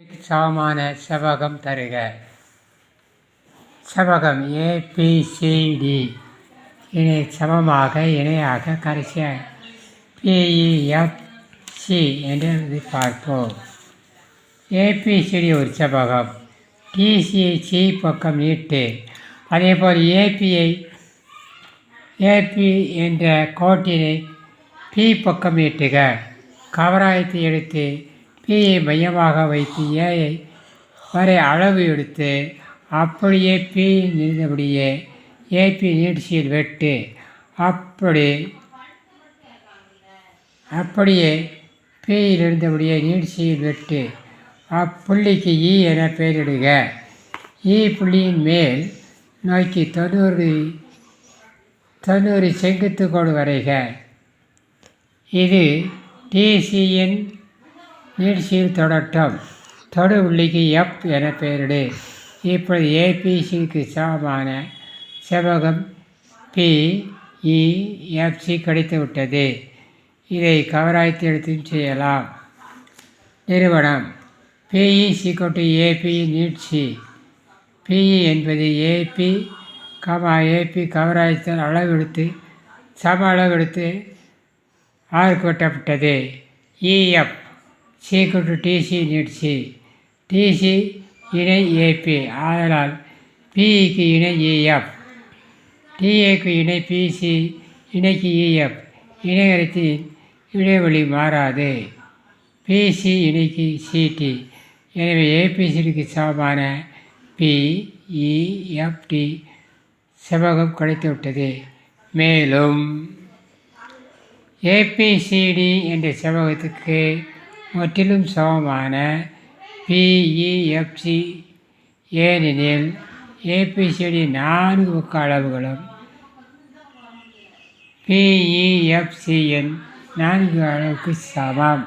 சமமான செவ்வகம் தருக. செவ்வகம் ஏபிசிடி இணை சமமாக இணையாக கடைசியாக பிஇஎஃப்சி என்று பார்ப்போம் ஏபிசிடி ஒரு செவ்வகம் டிசியை சி பக்கம் நீட்டு. அதேபோல் ஏபியை ஏபி என்ற கோட்டினை பி பக்கம் நீட்டுக. கவராயத்தை எடுத்து பியை மையமாக வைத்து ஏயை வரை அளவு எடுத்து அப்படியே பீ நின்றபடியே ஏபி நீட்சியில் வெட்டு. அப்படி அப்படியே பியில் இருந்தபடியே நீட்சியில் வெட்டு. அப்புள்ளிக்கு இ என பெயரிடுக. இ புள்ளியின் மேல் நோக்கி தொண்ணூறு தொண்ணூறு செங்குத்து கோடு வரைக. இது டிசியின் நீட்சியில் தொடட்டம். தொடு உள்ளிக்கு எஃப் என பெயரிடு. இப்போது ஏபிசிக்கு சமமான செவ்வகம் பி இ எஃப்சி கிடைத்துவிட்டது இதை கவராய்த்து எடுத்து செய்யலாம். நிறுவனம். பிஇ சிக்கோட்டு ஏபி நீட்சி. பிஇ என்பது ஏபி கமா ஏபி கவராய்த்தல் அளவெடுத்து சம அளவெடுத்து ஆறு வெட்டப்பட்டது. இஎஃப் சீக்கிரம் டிசி நீட்சி டிசி இணை ஏபி ஆதலால் பிஇக்கு இணை இஎஃப் டிஏக்கு இணை பிசி இணைக்கு இஎஃப் இணையரத்தின் இடைவெளி மாறாது. பிசி இணைக்கு சிடி எனவே ஏபிசிடிக்கு சமமான பிஇஎஃப்டி செவ்வகம் கிடைத்துவிட்டது. மேலும் ஏபிசிடி என்ற செவ்வகத்துக்கு முற்றிலும் சமமான பிஇஎஃப்சி ஏனெனில் ஏபிசிடி நான்கு பக்க அளவுகளும் பிஇஎஃப்சியின் நான்கு அளவுக்கு சமம்.